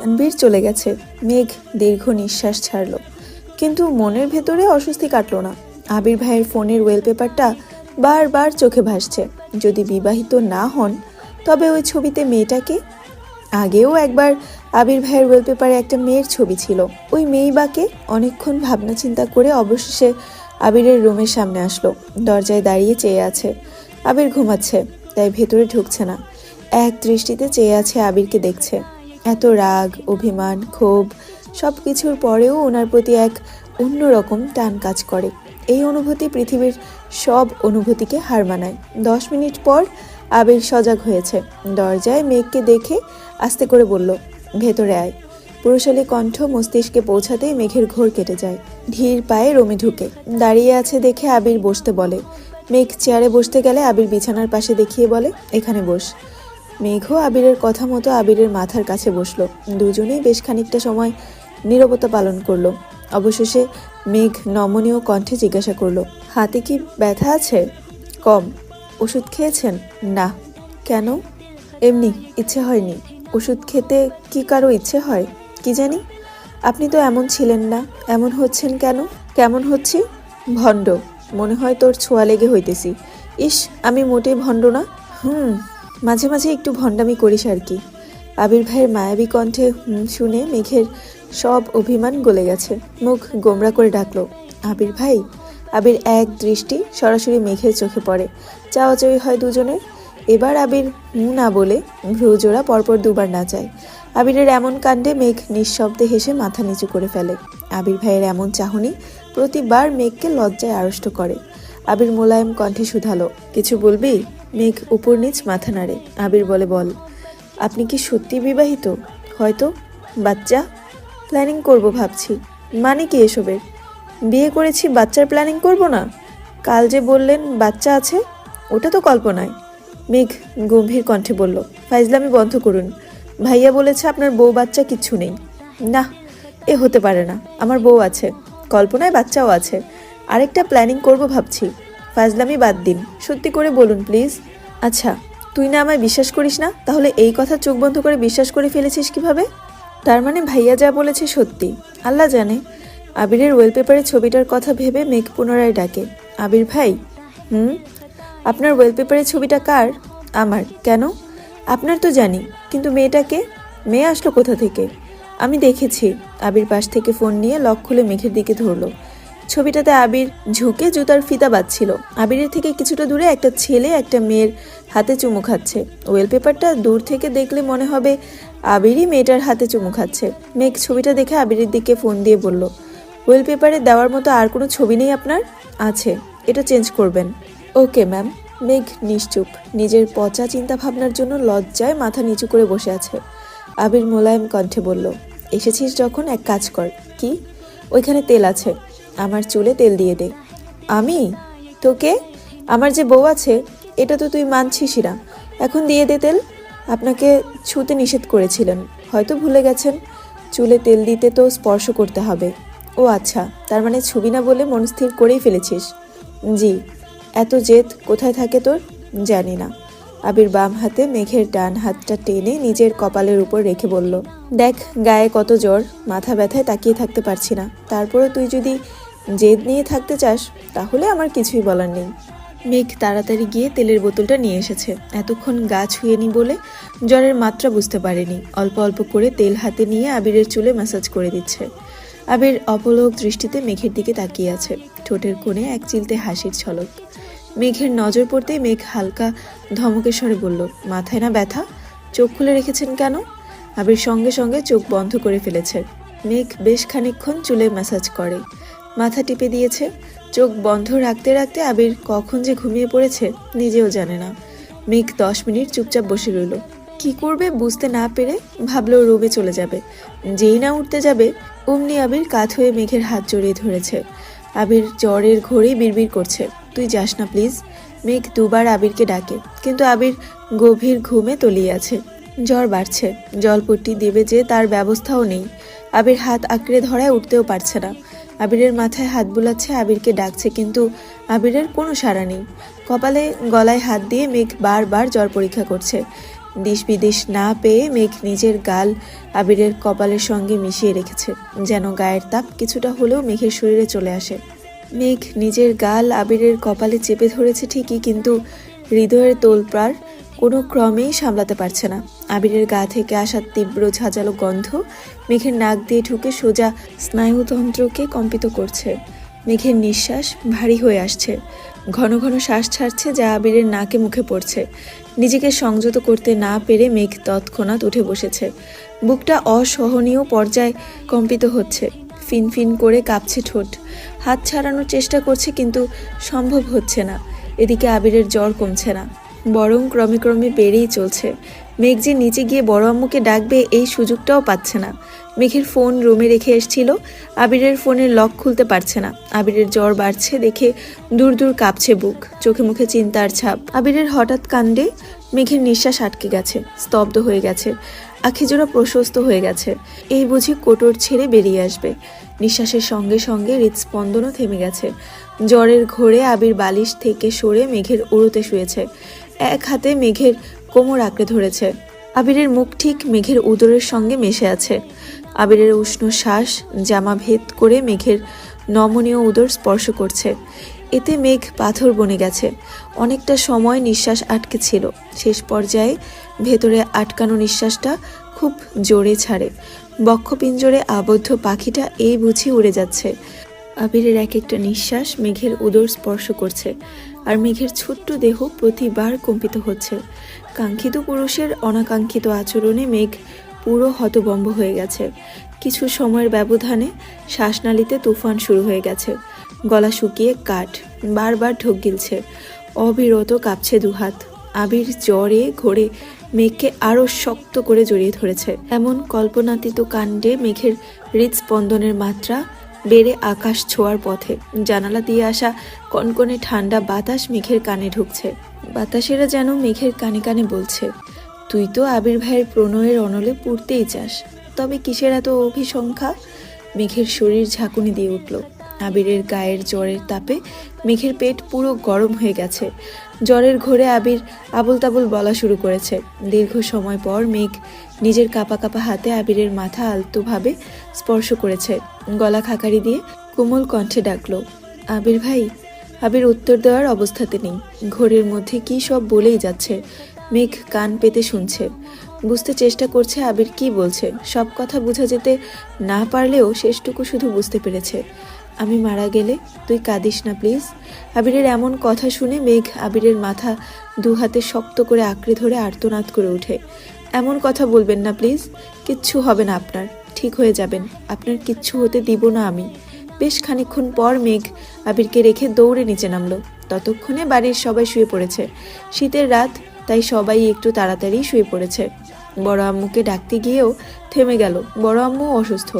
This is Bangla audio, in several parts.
তানবীর চলে গেছে। মেঘ দীর্ঘ নিঃশ্বাস ছাড়ল। কিন্তু মনের ভেতরে অস্বস্তি কাটল না। আবির ভাইয়ের ফোনের ওয়েলপেপারটা বারবার চোখে ভাসছে। যদি বিবাহিত না হন, তবে ওই ছবিতে মেয়েটাকে? আগেও একবার আবির ভাইয়ের ওয়েলপেপারে একটা মেয়ের ছবি ছিল। ওই মেয়ে বাকে অনেকক্ষণ ভাবনা চিন্তা করে অবশেষে আবিরের রুমের সামনে আসলো। দরজায় দাঁড়িয়ে চেয়ে আছে। আবির ঘুমাচ্ছে, তাই ভেতরে ঢুকছে না। এক দৃষ্টিতে চেয়ে আছে আবিরকে দেখছে। এত রাগ, অভিমান, ক্ষোভ সব কিছুর পরেও ওনার প্রতি এক অন্যরকম টান কাজ করে। এই অনুভূতি পৃথিবীর সব অনুভূতিকে হার মানায়। দশ মিনিট পর আবির সজাগ হয়েছে। দরজায় মেঘকে দেখে আস্তে করে বলল, ভেতরে আয়। পুরুষালী কণ্ঠ মস্তিষ্কে পৌঁছাতেই মেঘের ঘোর কেটে যায়। ধীর পায়ে রোমে ঢুকে। দাঁড়িয়ে আছে দেখে আবির বসতে বলে। মেঘ চেয়ারে বসতে গেলে আবির বিছানার পাশে দেখিয়ে বলে, এখানে বস। মেঘও আবিরের কথা মতো আবিরের মাথার কাছে বসল। দুজনেই বেশ খানিকটা সময় নীরবতা পালন করল। অবশেষে মেঘ নমনীয় কণ্ঠে জিজ্ঞাসা করল, হাতে কি ব্যথা আছে? কম। ওষুধ খেয়েছেন? না। কেন? এমনি, ইচ্ছে হয়নি। ওষুধ খেতে কি কারও ইচ্ছে হয়? কি জানি? আপনি তো এমন ছিলেন না। এমন হচ্ছেন কেন? কেমন হচ্ছি? ভণ্ড। মনে হয় তোর ছোঁয়া লেগে হইতেছি। ইস, আমি মোটেই ভণ্ড না? হুম। মাঝে মাঝে একটু ভণ্ডামি করিস আর কি। আবির ভাইয়ের মায়াবী কণ্ঠে হুম শুনে মেঘের সব অভিমান গলে গেছে। মুখ গোমরা করে ডাকলো, আবির ভাই? আবির এক দৃষ্টি সরাসরি মেঘের চোখে পড়ে। চাওয়াচাওয়ি হয় দুজনের এবার আবির হু না বলে ভ্রুজোড়া পরপর দুবার না নাচায় আবিরের এমন কাণ্ডে মেঘ নিঃশব্দে হেসে মাথা নিচু করে ফেলে। আবির ভাইয়ের এমন চাহনি প্রতিবার মেঘকে লজ্জায় আড়ষ্ট করে। আবির মোলায়েম কণ্ঠে শুধালো, কিছু বলবি? মেঘ উপর নিচ মাথা নাড়ে। আবির বলে, বল, আপনি কি সত্যি বিবাহিত? হয়তো, বাচ্চা? প্ল্যানিং করব ভাবছি। মানে কি এসবের? বিয়ে করেছি, বাচ্চার প্ল্যানিং করব না? কাল যে বললেন বাচ্চা আছে, ওটা তো কল্পনায়। মেঘ গম্ভীর কণ্ঠে বলল, ফাইজলামি বন্ধ করুন। ভাইয়া বলেছে আপনার বউ বাচ্চা কিচ্ছু নেই। না এ হতে পারে না। আমার বউ আছে, কল্পনায় বাচ্চাও আছে। আরেকটা প্ল্যানিং করব ভাবছি। ফাজলামি বাদ দিন। সত্যি করে বলুন, প্লিজ। আচ্ছা তুই না আমায় বিশ্বাস করিস না? তাহলে এই কথা চোখ বন্ধ করে বিশ্বাস করে ফেলেছিস কীভাবে? তার মানে ভাইয়া যা বলেছে সত্যি। আল্লাহ জানে। আবিরের ওয়েলপেপারের ছবিটার কথা ভেবে মেঘ পুনরায় ডাকে। আবির ভাই? হুম? আপনার ওয়েলপেপারের ছবিটা কার? আমার। কেন? আপনার তো জানি। কিন্তু মেয়েটাকে মেয়ে আসলো কোথা থেকে? আমি দেখেছি। আবির পাশ থেকে ফোন নিয়ে লক খুলে মেঘের দিকে ধরলো। ছবিটাতে আবির ঝুঁকে জুতার ফিতা বাঁধছিল। আবিরের থেকে কিছুটা দূরে একটা ছেলে একটা মেয়ের হাতে চুমু খাচ্ছে। ওয়েলপেপারটা দূর থেকে দেখলে মনে হবে আবিরই মেয়েটার হাতে চুমু খাচ্ছে। মেঘ ছবিটা দেখে আবিরের দিকে ফোন দিয়ে বলল, ওয়েলপেপারে দেওয়ার মতো আর কোনো ছবি নেই আপনার? আছে, এটা চেঞ্জ করবেন। Okay, ma'am. মেঘ নিশ্চুপ, নিজের পচা চিন্তা ভাবনার জন্য লজ্জায় মাথা নিচু করে বসে আছে। আবির মোলায়েম কণ্ঠে বলল, এসেছিস যখন, এক কাজ কর। কি? ওইখানে তেল আছে। আমার চুলে তেল দিয়ে দে। আমি? তোকে? আমার যে বউ আছে, এটা তো তুই মানছিসই না। এখন দিয়ে দে তেল। আপনাকে ছুতে নিষেধ করেছিলেন। হয়তো ভুলে গেছেন। চুলে তেল দিতে তো স্পর্শ করতে হবে। ও আচ্ছা তার মানে ছবি না বলে মন স্থির করেই ফেলেছিস। জি, এত জেদ কোথায় থাকে তোর? জানি না। আবির বাম হাতে মেঘের ডান হাতটা টেনে নিজের কপালের উপর রেখে বলল, দেখ, গায়ে কত জ্বর, মাথা ব্যথায় তাকিয়ে থাকতে পারছি না। তারপরে তুই যদি জেদ নিয়ে থাকতে চাস, তাহলে আমার কিছুই বলার নেই। মেঘ তাড়াতাড়ি গিয়ে তেলের বোতলটা নিয়ে এসেছে। এতক্ষণ গা ছুঁয়ে ছুঁয়েনি বলে জ্বরের মাত্রা বুঝতে পারেনি। অল্প অল্প করে তেল হাতে নিয়ে আবিরের চুলে ম্যাসাজ করে দিচ্ছে। আবির অপলোক দৃষ্টিতে মেঘের দিকে তাকিয়ে আছে। ঠোঁটের কোণে এক চিলতে হাসির ছলক মেঘের নজর পড়তেই মেঘ হালকা ধমকের স্বরে বলল, মাথায় না ব্যথা? চোখ খুলে রেখেছেন কেন? আবির সঙ্গে সঙ্গে চোখ বন্ধ করে ফেলেছে। মেঘ বেশ খানিকক্ষণ চুলে ম্যাসাজ করে। মাথা টিপে দিয়েছে, চোখ বন্ধ রাখতে রাখতে আবির কখন যে ঘুমিয়ে পড়েছে নিজেও জানে না। মেঘ দশ মিনিট চুপচাপ বসে রইল। কি করবে বুঝতে না পেরে ভাবলো রুমে চলে যাবে। যেই না উঠতে যাবে, অমনি আবির কাত হয়ে মেঘের হাত জড়িয়ে ধরেছে। আবির জ্বরের ঘোরেই বিড়বিড় করছে, তুই যাস না প্লিজ। মেঘ দুবার আবিরকে ডাকে, কিন্তু আবির গভীর ঘুমে তলিয়ে আছে। জ্বর বাড়ছে, জলপট্টি দেবে যে তার ব্যবস্থাও নেই। আবির হাত আঁকড়ে ধরায় উঠতেও পারছে না। আবিরের মাথায় হাত বুলাচ্ছে, আবিরকে ডাকছে, কিন্তু আবিরের কোনো সাড়া নেই। কপালে গলায় হাত দিয়ে মেঘ বারবার জ্বর পরীক্ষা করছে। দিশ বিদেশ না পেয়ে মেঘ নিজের গাল আবিরের কপালের সঙ্গে মিশিয়ে রেখেছে, যেন গায়ের তাপ কিছুটা হলেও মেঘের শরীরে চলে আসে। মেঘ নিজের গাল আবিরের কপালে চেপে ধরেছে ঠিকই, কিন্তু হৃদয়ের তোলপ্রার কোনো ক্রমেই সামলাতে পারছে না। আবিরের গা থেকে আসা তীব্র ঝাঁঝালো গন্ধ মেঘের নাক দিয়ে ঢুকে সোজা স্নায়ুতন্ত্রকে কম্পিত করছে। মেঘের নিঃশ্বাস ভারী হয়ে আসছে। ঘন ঘন শ্বাস ছাড়ছে যা আবিরের নাকে মুখে পড়ছে। নিজেকে সংযত করতে না পেরে মেঘ তৎক্ষণাৎ উঠে বসেছে। বুকটা অসহনীয় পর্যায়ে কম্পিত হচ্ছে। ফিনফিন করে কাঁপছে ঠোঁট। হাত ছাড়ানোর চেষ্টা করছে কিন্তু সম্ভব হচ্ছে না। এদিকে আবিরের জ্বর কমছে না। বরং ক্রমে ক্রমে বেড়েই চলছে। মেঘ যে নিচে গিয়ে বড় আম্মুকে ডাকবে, এই সুযোগটাও পাচ্ছে না। মেঘের ফোন রুমে রেখে এসছিল। আবিরের ফোনের লক খুলতে পারছে না। আবিরের জ্বর বাড়ছে দেখে দূর দূর কাঁপছে বুক, চোখে মুখে চিন্তার ছাপ। আবিরের হঠাৎ কাণ্ডে মেঘের নিঃশ্বাস আটকে গেছে, স্তব্ধ হয়ে গেছে, আখিজোড়া প্রশস্ত হয়ে গেছে। এই বুঝি কোটর ছেড়ে বেরিয়ে আসবে। নিঃশ্বাসের সঙ্গে সঙ্গে হৃদস্পন্দনও থেমে গেছে। জ্বরের ঘোরে আবির বালিশ থেকে সরে মেঘের উড়োতে শুয়েছে। এক হাতে মেঘের কোমর আঁকড়ে ধরেছে। আবিরের মুখ ঠিক মেঘের উদরের সঙ্গে মেশে আছে। আবিরের উষ্ণ শ্বাস, জামা ভেদ করে মেঘের নমনীয় উদর স্পর্শ করছে। এতে মেঘ পাথর বনে গেছে। অনেকটা সময় নিঃশ্বাস আটকে ছিল। শেষ পর্যায়ে ভেতরে আটকানো নিঃশ্বাসটা খুব জোরে ছাড়ে। বক্ষপিঞ্জরে আবদ্ধ পাখিটা এই বুঝি উড়ে যাচ্ছে। আবিরের এক একটা নিঃশ্বাস মেঘের উদর স্পর্শ করছে, আর মেঘের ছোট্ট দেহ প্রতিবার কম্পিত হচ্ছে। কাঙ্ক্ষিত পুরুষের অনাকাঙ্ক্ষিত আচরণে মেঘ পুরো হতবম্ব হয়ে গেছে। কিছু সময়ের ব্যবধানে শ্বাসনালীতে তুফান শুরু হয়ে গেছে। গলা শুকিয়ে কাঠ, বারবার ঢোক গিলছে। অবিরত কাঁপছে দুহাত। আবির জ্বরে ঘোরে মেঘকে আরও শক্ত করে জড়িয়ে ধরেছে। এমন কল্পনাতীত কাণ্ডে মেঘের হৃদস্পন্দনের মাত্রা বেড়ে আকাশ ছোঁয়ার পথে। জানালা দিয়ে আসা কনকনে ঠান্ডা বাতাস মেঘের কানে ঢুকছে। বাতাসেরা যেন মেঘের কানে কানে বলছে, তুই তো আবির ভাইয়ের প্রণয়ের অনলে পুড়তেই চাস। তবে কিসের এত অভিসংখ্যা? মেঘের শরীর ঝাঁকুনি দিয়ে উঠল। আবিরের গায়ের জ্বরের তাপে মেঘের পেট পুরো গরম হয়ে গেছে। জ্বরের ঘোরে আবির আবল তাবল বলা শুরু করেছে। দীর্ঘ সময় পর মেঘ নিজের কাপা কাপা হাতে আবিরের মাথা আলতোভাবে স্পর্শ করেছে। গলা খাকারি দিয়ে কোমল কণ্ঠে ডাকলো, আবির ভাই, আবির উত্তর দেওয়ার অবস্থাতে নেই। ঘোরের মধ্যে কি সব বলেই যাচ্ছে মেঘ কান পেতে শুনছে। বুঝতে চেষ্টা করছে আবির কি বলছে। সব কথা বোঝা যেতে না পারলেও শেষটুকু শুধু বুঝতে পেরেছে। আমি মারা গেলে তুই কাঁদিস না, প্লিজ। আবিরের এমন কথা শুনে মেঘ আবিরের মাথা দু হাতে শক্ত করে আঁকড়ে ধরে আর্তনাদ করে ওঠে। এমন কথা বলবেন না, প্লিজ। কিচ্ছু হবে না আপনার। ঠিক হয়ে যাবেন। আপনার কিচ্ছু হতে দিব না আমি। বেশ খানিকক্ষণ পর মেঘ আবিরকে রেখে দৌড়ে নিচে নামলো। ততক্ষণে বাড়ির সবাই শুয়ে পড়েছে। শীতের রাত, তাই সবাই একটু তাড়াতাড়ি শুয়ে পড়েছে। বড় আম্মুকে ডাকতে গিয়েও থেমে গেল। বড় আম্মু অসুস্থ।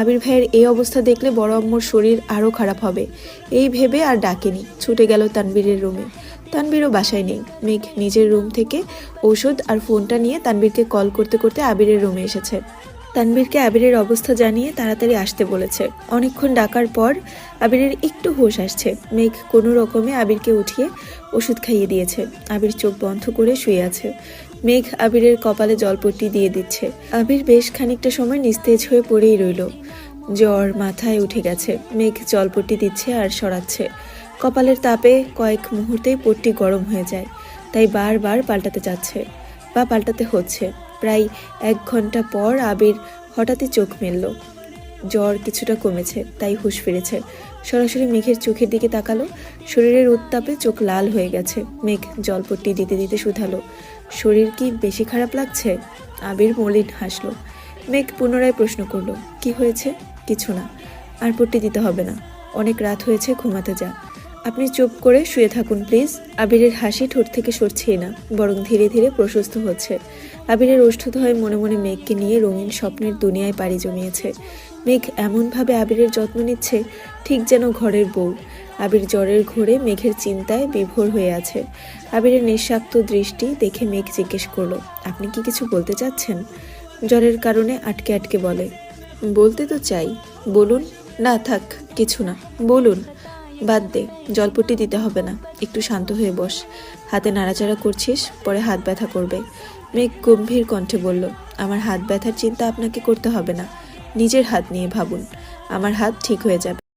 আবির ভাইয়ের এই অবস্থা দেখলে বড় আম্মুর শরীর আরও খারাপ হবে। এই ভেবে আর ডাকেনি। ছুটে গেল তানবীরের রুমে। তানবীরও বাসায় নেই। মেঘ নিজের রুম থেকে ঔষধ আর ফোনটা নিয়ে তানবীরকে কল করতে করতে আবিরের রুমে এসেছে। তানবীরকে আবিরের অবস্থা জানিয়ে তাড়াতাড়ি আসতে বলেছে। অনেকক্ষণ ডাকার পর আবিরের একটু হোশ আসছে। মেঘ কোনো রকমে আবিরকে উঠিয়ে ওষুধ খাইয়ে দিয়েছে। আবির চোখ বন্ধ করে শুয়ে আছে। মেঘ আবিরের কপালে জলপট্টি দিয়ে দিচ্ছে। আবির বেশ খানিকটা সময় নিস্তেজ হয়ে পড়েই রইল। জ্বর মাথায় উঠে গেছে। মেঘ জলপট্টি দিচ্ছে আর সরাচ্ছে। কপালের তাপে কয়েক মুহূর্তেই পট্টি গরম হয়ে যায়। তাই বারবার পাল্টাতে যাচ্ছে বা পাল্টাতে হচ্ছে। প্রায় এক ঘণ্টা পর আবির হঠাৎই চোখ মেলল। জ্বর কিছুটা কমেছে, তাই হুঁশ ফিরেছে। সরাসরি মেঘের চোখের দিকে তাকালো। শরীরের উত্তাপে চোখ লাল হয়ে গেছে। মেঘ জলপট্টি দিতে দিতে শুধালো। শরীর কি বেশি খারাপ লাগছে? আবির মলিন হাসলো। মেঘ পুনরায় প্রশ্ন করল, কি হয়েছে? কিছু না, আর পট্টি দিতে হবে না। অনেক রাত হয়েছে ঘুমাতে যা। আপনি চুপ করে শুয়ে থাকুন, প্লিজ। আবিরের হাসি ঠোঁট থেকে সরছেই না, বরং ধীরে ধীরে প্রশস্ত হচ্ছে। আবিরের ওষ্ঠদয় মনে মনে মেঘকে নিয়ে রঙিন স্বপ্নের দুনিয়ায় পাড়ি জমিয়েছে। মেঘ এমনভাবে আবিরের যত্ন নিচ্ছে, ঠিক যেন ঘরের বউ। আবির জ্বরের ঘোরে মেঘের চিন্তায় বিভোর হয়ে আছে। আবিরের নিঃস্বাক্ত দৃষ্টি দেখে মেঘ জিজ্ঞেস করল, আপনি কি কিছু বলতে চাচ্ছেন? জ্বরের কারণে আটকে আটকে বলে, বলতে তো চাই। বলুন। না, থাক, কিছু না। বলুন। বাদ দে, জলপট্টি দিতে হবে না। একটু শান্ত হয়ে বস। হাতে নাড়াচাড়া করছিস, পরে হাত ব্যথা করবে। মেঘ গম্ভীর কণ্ঠে বলল, আমার হাত ব্যথার চিন্তা আপনাকে করতে হবে না। নিজের হাত নিয়ে ভাবুন। আমার হাত ঠিক হয়ে যাবে।